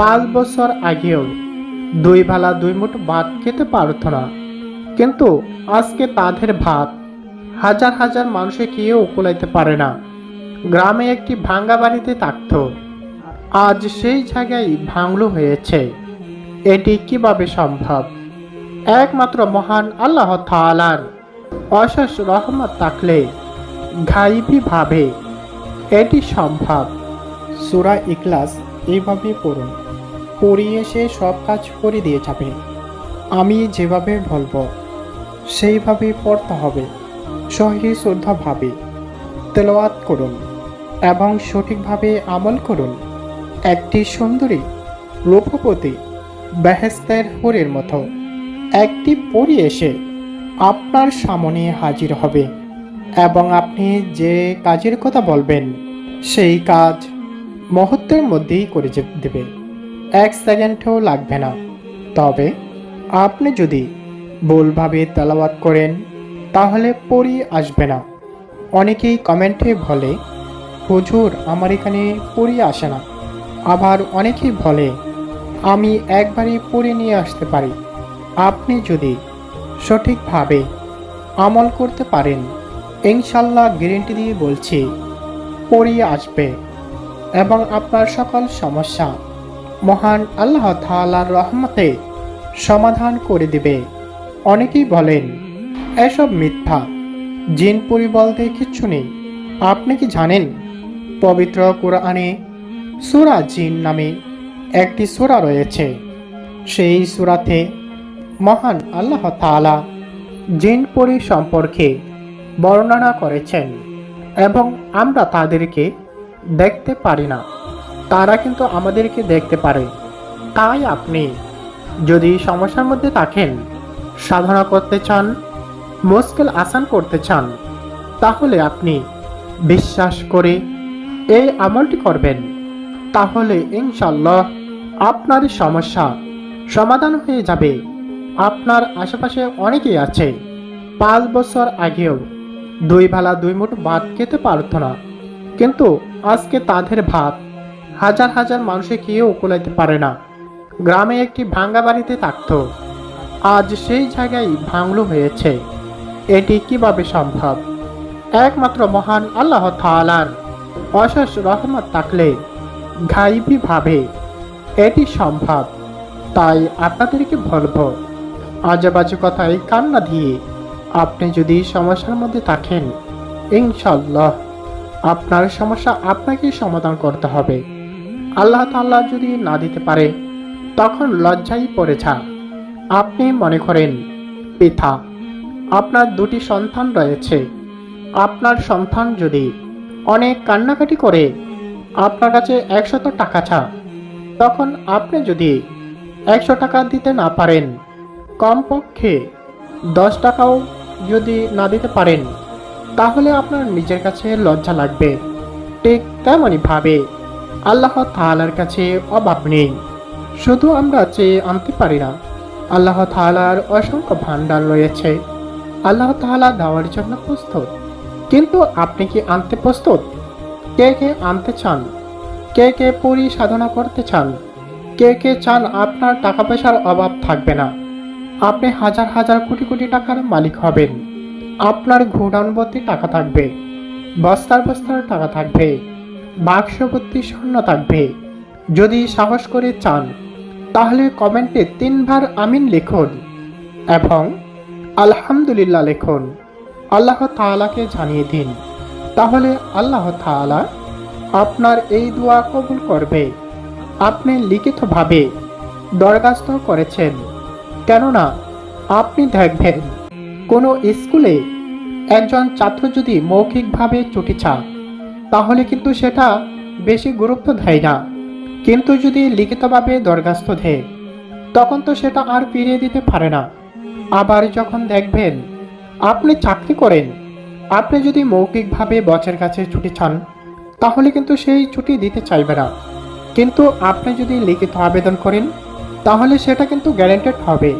পাঁচ বছর আগেও দুই বেলা দুই মুঠ ভাত খেতে পারত না। কিন্তু আজকে তাদের ভাত হাজার হাজার মানুষে কেউ কুলাইতে পারে না। গ্রামে একটি ভাঙ্গা বাড়িতে থাকত। আজ সেই জায়গায় ভাঙলো হয়েছে। এটি কীভাবে সম্ভব? একমাত্র মহান আল্লাহ তাআলার অশেষ রহমত থাকলে ঘাইবি ভাবে এটি সম্ভব। সুরা ইকলাস এইভাবে পড়ুন, পড়িয়ে সে সব কাজ করে দিয়ে যাবে। আমি যেভাবে বলব, সেইভাবে পড়তে হবে, সহি শ্রদ্ধাভাবে তেলাওয়াত করুন এবং সঠিকভাবে আমল করুন। একটি সুন্দরী রূপবতী বেহেস্তের হরের মতো একটি পরি এসে আপনার সামনে হাজির হবে এবং আপনি যে কাজের কথা বলবেন, সেই কাজ মুহূর্তের মধ্যেই করে দেবে। এক সেকেন্ডও লাগবে না। তবে আপনি যদি ভুলভাবে তেলাওয়াত করেন, তাহলে পরি আসবে না। অনেকেই কমেন্টে বলে, হুজুর, আমার এখানে পরি আসে না। আবার অনেকেই বলে, আমি একবারই পড়ে নিয়ে আসতে পারি। আপনি যদি সঠিকভাবে আমল করতে পারেন, ইনশাল্লাহ গ্যারেন্টি দিয়ে বলছি পড়িয়ে আসবে। এবং আপনার সকল সমস্যা মহান আল্লাহ তাআলার রহমতে সমাধান করে দিবে। অনেকেই বলেন, এসব মিথ্যা। জিন পরি বলতে কিচ্ছু নেই। আপনি কি জানেন? পবিত্র কোরআনে সুরা জিন নামে একটি সূরা রয়েছে। সেই সূরাতে মহান আল্লাহ তাআলা জিন পরি সম্পর্কে বর্ণনা করেছেন এবং আমরা তাদেরকে দেখতে পারি না। তারা কিন্তু আমাদেরকে দেখতে পারে। তাই আপনি যদি সমস্যার মধ্যে থাকেন, সাধনা করতে চান, মুশকিল আসান করতে চান, তাহলে আপনি বিশ্বাস করে এই আমলটি করবেন। তাহলে ইনশাল্লাহ আপনার সমস্যা সমাধান হয়ে যাবে। আপনার আশেপাশে অনেকেই আছে। পাঁচ বছর আগেও দুই ভালা দুই মুঠ ভাত খেতে পারত না। কিন্তু আজকে তাদের ভাব হাজার হাজার মানুষে কেউ কুলাইতে পারে না। গ্রামে একটি ভাঙ্গা বাড়িতে থাকতো। আজ সেই জায়গায় ভাঙলো হয়েছে। এটি কীভাবে সম্ভব? একমাত্র মহান আল্লাহ তাআলার অশেষ রহমত থাকলে ঘাইবি ভাবে এটি সম্ভব। তাই আপনাদেরকে বলব, আজেবাজে কথায় কান্না দিয়ে আপনি যদি সমস্যার মধ্যে থাকেন ইনশাল্লাহ আপনার সমস্যা আপনাকেই সমাধান করতে হবে। আল্লাহ তাল্লাহ যদি না দিতে পারে, তখন লজ্জাই পড়েছা আপনি মনে করেন, পিতা, আপনার দুটি সন্তান রয়েছে। আপনার সন্তান যদি অনেক কান্নাকাটি করে, আপনার কাছে একশত টাকা চা, তখন আপনি যদি একশো টাকা দিতে না পারেন, কমপক্ষে দশ টাকাও যদি না দিতে পারেন তাহলে আপনার নিজের কাছে লজ্জা লাগবে। ঠিক তেমনই ভাবে। আল্লাহ তাহালার কাছে অভাব নেই। শুধু আমরা চেয়ে আনতে পারি না। আল্লাহ তাআলার অসংখ্য ভাণ্ডার রয়েছে। আল্লাহ তাহালা দেওয়ার জন্য প্রস্তুত। কিন্তু আপনি কি আনতে প্রস্তুত? কে কে আনতে চান? কে কে পরি সাধনা করতে চান? কে কে চান আপনার টাকা পয়সার অভাব থাকবে না? আপনি হাজার হাজার কোটি কোটি টাকার মালিক হবেন। আপনার ভর্তি টাকা থাকবে, বস্তার বস্তার টাকা থাকবে বাক্স ভর্তি স্বর্ণ থাকবে। যদি সাহস করে চান, তাহলে কমেন্টে তিনবার আমিন লিখুন এবং আলহামদুলিল্লাহ লিখুন। আল্লাহ তাআলাকে জানিয়ে দিন, তাহলে আল্লাহ তাআলা আপনার এই দোয়া কবুল করবে। আপনি লিখিতভাবে দরখাস্ত করেছেন, কেননা আপনি দেখবেন কোনো স্কুলে একজন ছাত্র যদি মৌখিকভাবে ছুটি চায়, তাহলে কিন্তু সেটা বেশি গুরুত্ব দেয় না। কিন্তু যদি লিখিতভাবে দরখাস্ত দেয়, তখন তো সেটা আর ফিরিয়ে দিতে পারে না। আবার যখন দেখবেন আপনি চাকরি করেন, আপনি যদি মৌখিকভাবে বসের কাছে ছুটি চান, তাহলে কিন্তু সেই ছুটি দিতে চাইবে না। কিন্তু আপনি যদি লিখিত আবেদন করেন, তাহলে সেটা কিন্তু গ্যারেন্টেড হবে।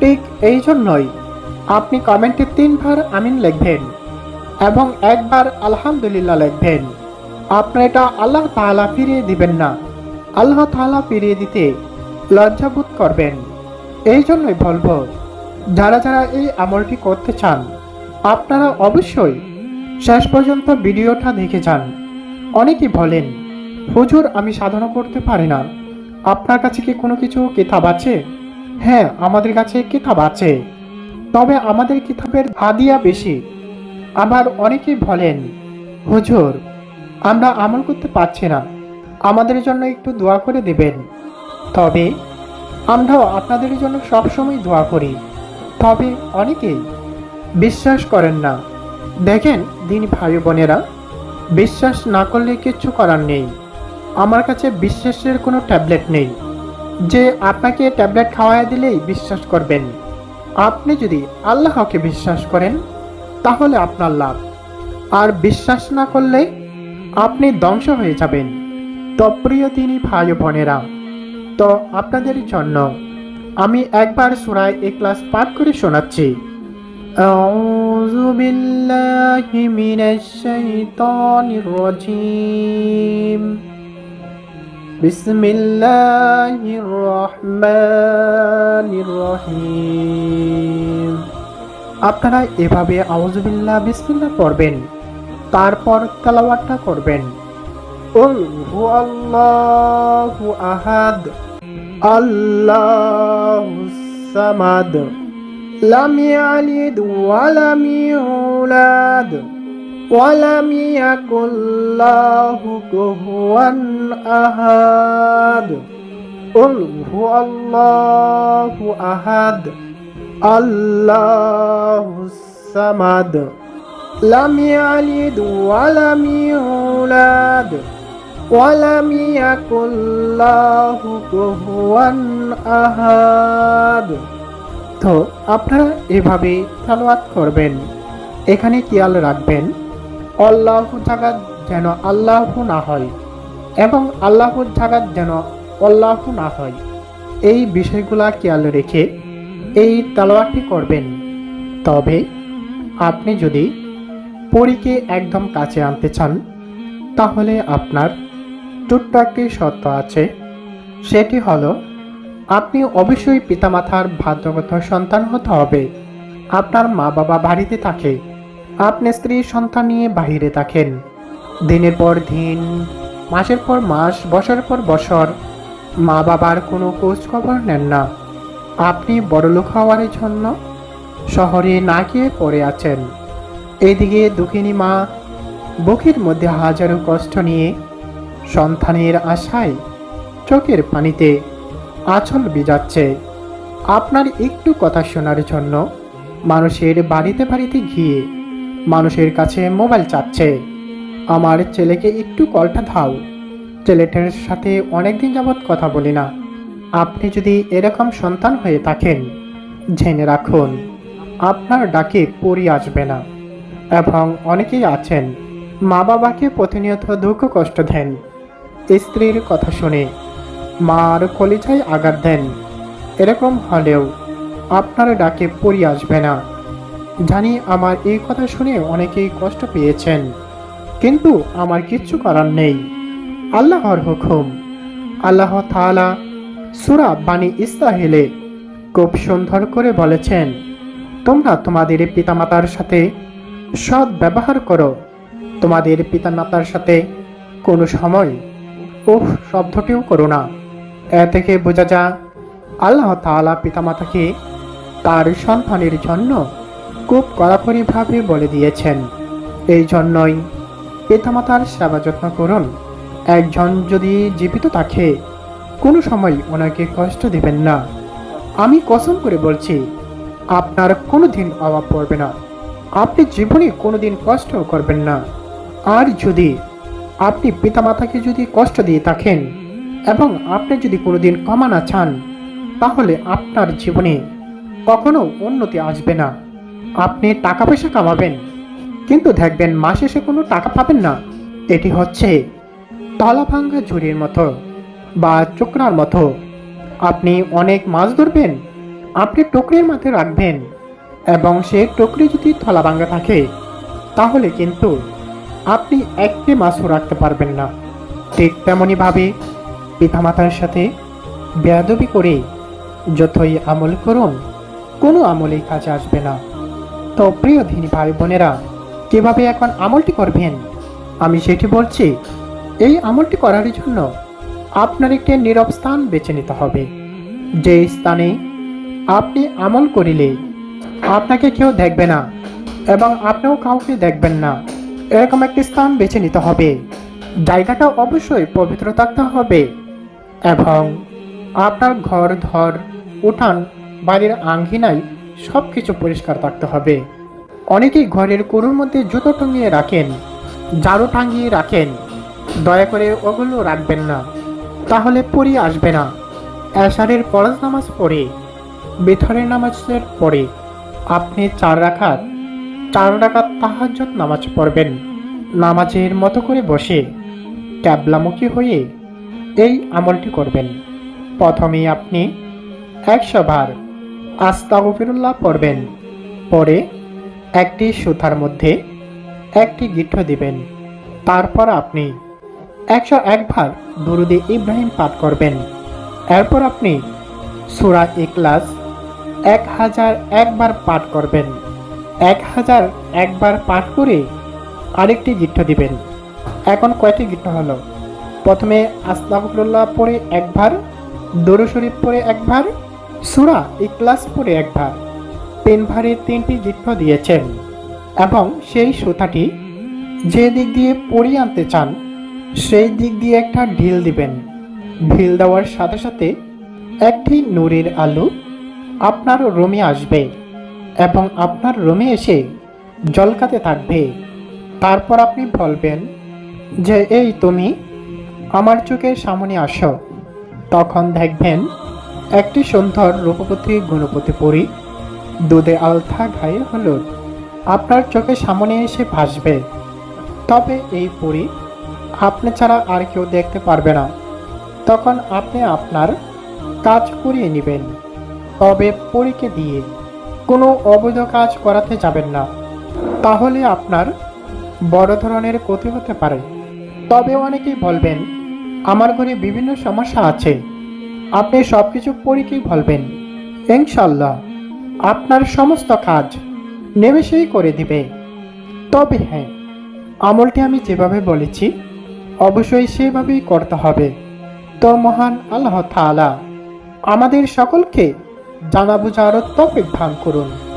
ঠিক এই জন্যই আপনি কমেন্টে তিনবার আমিন লিখবেন এবং একবার আলহামদুলিল্লাহ লিখবেন। আপনি এটা আল্লাহ তাআলা ফিরিয়ে দিবেন না। আল্লাহ তাআলা ফিরিয়ে দিতে লজ্জাবোধ করবেন। এই জন্যই বলব, যারা যারা এই আমলটি করতে চান, আপনারা অবশ্যই শেষ পর্যন্ত ভিডিওটা দেখে যান। অনেকেই বলেন, হুজুর, আমি সাধনা করতে পারি না। আপনার কাছে কি কোনো কিছু কিতাব আছে? হ্যাঁ আমাদের কাছে কিতাব আছে। তবে আমাদের কিতাবের হাদিয়া বেশি। আবার অনেকেই বলেন, হুজুর, আমরা আমল করতে পারছি না। আমাদের জন্য একটু দোয়া করে দেবেন। তবে আমরাও আপনাদের জন্য সবসময় দোয়া করি। তবে অনেকেই বিশ্বাস করেন না। দেখেন, দিন ভাই বোনেরা, বিশ্বাস না করলে কিচ্ছু করার নেই। আমার কাছে বিশ্বাসের কোনো ট্যাবলেট নেই। যে আপনাকে ট্যাবলেট খাওয়াই দিলেই বিশ্বাস করবেন। আপনি যদি আল্লাহকে বিশ্বাস করেন তাহলে আপনার লাভ আর বিশ্বাস না করলে আপনি ধ্বংস হয়ে যাবেন তো প্রিয় তিনি ভাই ও বোনেরা তো আপনাদের জন্য আমি একবার সুরায় এ ক্লাস পাঠ করে শোনাচ্ছি أعوذ بالله من الشيطان الرجيم بسم الله الرحمن الرحيم আপনারা এভাবে আউজুবিল্লাহ বিসমিল্লাহ পড়বেন তারপর তেলাওয়াতটা করবেন উল হু আল্লাহু আহাদ আল্লাহু সামাদ লাম ইয়ালিদ ওয়া লাম ইউলাদ ওয়া লাম ইয়াকুল লাহু কুফুয়ান আহাদ উল হু আল্লাহু আহাদ আল্লাহু সামাদ লাম ইয়ালিদ ওয়া লাম ইউলাদ ولم يكن له كفوا আহাদ তো আপনারা এভাবে তালাওয়াত করবেন এখানে খেয়াল রাখবেন আল্লাহ জাগাত যেন আল্লাহ না হয় এবং আল্লাহর জাগাত যেন আল্লাহ না হয়। এই বিষয়গুলা খেয়াল রেখে এই তালাওয়াতটি করবেন। তবে আপনি যদি পরীকে একদম কাছে আনতে চান, তাহলে আপনার ছোট্ট একটি শর্ত আছে। সেটি হলো, আপনি অবশ্যই পিতামাতার ভাগ্যগত সন্তান হতে হবে। আপনার মা বাবা বাড়িতে থাকে। আপনি স্ত্রী সন্তান নিয়ে বাহিরে থাকেন। দিনের পর দিন, মাসের পর মাস, বছরের পর বছর মা বাবার কোনো খোঁজ খবর নেন না। আপনি বড়লোক হওয়ার জন্য শহরে না গিয়ে পড়ে আছেন। এদিকে দুঃখিনী মা বুকের মধ্যে হাজারো কষ্ট নিয়ে সন্তানের আশায় চোখের পানিতে আঁচল বিজাচ্ছে আপনার একটু কথা শোনার জন্য মানুষের বাড়িতে বাড়িতে গিয়ে মানুষের কাছে মোবাইল চাচ্ছে। আমার ছেলেকে একটু কলটা দাও। ছেলেটার সাথে অনেকদিন যাবৎ কথা বলি না। আপনি যদি এরকম সন্তান হয়ে থাকেন, জেনে রাখুন, আপনার ডাকে পরি আসবে না। এবং অনেকেই আছেন মা বাবাকে প্রতিনিয়ত দুঃখ কষ্ট দেন। স্ত্রীর কথা শুনে মার কলিজায় আঘাত দেন। এরকম হলেও আপনার ডাকে পরি আসবে না। জানি আমার এই কথা শুনে অনেকেই কষ্ট পেয়েছেন, কিন্তু আমার কিচ্ছু করার নেই। আল্লাহর হুকুম। আল্লাহ তাআলা সুরা বাণী ইস্তাহেলে খুব সুন্দর করে বলেছেন, তোমরা তোমাদের পিতামাতার সাথে সৎ ব্যবহার করো। তোমাদের পিতামাতার সাথে কোনো সময় ওহ শব্দটিও করো না। এ থেকে বোঝা যা আল্লাহ তাআলা পিতামাতাকে তার সন্তানের জন্য খুব কড়াকড়িভাবে বলে দিয়েছেন। এই জন্যই পিতামাতার সেবা যত্ন করুন। একজন যদি জীবিত থাকে, কোনো সময় ওনাকে কষ্ট দিবেন না। আমি কসম করে বলছি, আপনার কোনো দিন অভাব পড়বে না। আপনি জীবনে কোনো দিন কষ্ট করবেন না। আর যদি আপনি পিতামাতাকে যদি কষ্ট দিয়ে থাকেন এবং আপনি যদি কোনো কোনোদিন কমানা চান, তাহলে আপনার জীবনে কখনো উন্নতি আসবে না। আপনি টাকা পয়সা কামাবেন, কিন্তু দেখবেন মাস শেষে কোনো টাকা পাবেন না। এটি হচ্ছে তলা ভাঙ্গা ঝুড়ির মতো বা চোকরার মতো। আপনি অনেক মাছ ধরবেন, আপনি টুকরির মাথায় রাখবেন, এবং সে টুকরি যদি থলা ভাঙ্গা থাকে, তাহলে কিন্তু আপনি একটি মাছও রাখতে পারবেন না। ঠিক তেমনইভাবে পিতামাতার সাথে বেয়াদবি করে যতই আমল করুন, কোনো আমলেই কাজে আসবে না। তো প্রিয় ধিনী ভাই বোনেরা, কীভাবে এখন আমলটি করবেন? আমি সেটি বলছি, এই আমলটি করার জন্য আপনার একটি নীরব স্থান বেছে নিতে হবে। যে স্থানে আপনি আমল করিলে আপনাকে কেউ দেখবে না এবং আপনিও কাউকে দেখবেন না। এরকম একটি স্থান বেছে নিতে হবে। জায়গাটা অবশ্যই পবিত্র থাকতে হবে এবং আপনার ঘর ধর, উঠান, বাড়ির আঙ্গিনায় সব কিছু পরিষ্কার থাকতে হবে। অনেকেই ঘরের কুড়ুর মধ্যে জুতো টঙিয়ে রাখেন, ঝাড়ু টাঙিয়ে রাখেন। দয়া করে ওগুলো রাখবেন না, তাহলে পড়ি আসবে না। এশারের ফরজ নামাজ পড়ে, বেথরের নামাজের পরে আপনি চার রাখাত চার রাখাত তাহাজ্জত নামাজ পড়বেন, নামাজের মতো করে বসে, ক্যাবলামুখী হয়ে এই আমলটি করবেন। প্রথমেই আপনি একশো বার আস্তাগফিরুল্লাহ পড়বেন। পরে একটি সুতার মধ্যে একটি গিঠ্ঠ দিবেন। তারপর আপনি একশো একবার দুরুদে ইব্রাহিম পাঠ করবেন। এরপর আপনি সুরা ইকলাস এক হাজার একবার পাঠ করবেন। এক হাজার একবার পাঠ করে আরেকটি গিঠ্ঠ দিবেন। এখন কয়টি গিঠ্ঠ হলো? প্রথমে আস্তাগফিরুল্লাহ পড়ে একবার দরু শরীফ পড়ে একবার সুরা ইকলাস পড়ে একবার তিন ভারে তিনটি গিঠ্ঠ দিয়েছেন এবং সেই সুতাটি যে দিক দিয়ে পরিয়ে আনতে চান, সেই দিক দিয়ে একটা ঢিল দিবেন। ঢিল দেওয়ার সাথে সাথে একটি নূরের আলু আপনার রুমে আসবে এবং আপনার রুমে এসে জলকাতে থাকবে। তারপর আপনি বলবেন যে, এই তুমি আমার চোখের সামনে আসো। তখন দেখবেন একটি সুন্দর রূপবতী গুণপতি পরি। দুধে আলথা গায়ে হলুদ। আপনার চোখের সামনে এসে ভাসবে। তবে এই পরি আপনি ছাড়া আর কেউ দেখতে পারবে না। তখন আপনি আপনার কাজ করিয়ে নেবেন। তবে পরীকে দিয়ে কোনো অবৈধ কাজ করাতে যাবেন না। তাহলে আপনার বড় ধরনের ক্ষতি হতে পারে। তবে অনেকেই বলবেন, আমার ঘরে বিভিন্ন সমস্যা আছে। আপনি সব কিছু পরীকেই বলবেন ইনশাল্লাহ আপনার সমস্ত কাজ নেমেষেই করে দিবে। তবে হ্যাঁ আমলটি আমি যেভাবে বলেছি, অবশ্যই সেভাবেই করতে হবে। তো মহান আল্লাহ তাআলা আমাদের সকলকে জানা বোঝার তৌফিক দান করুন।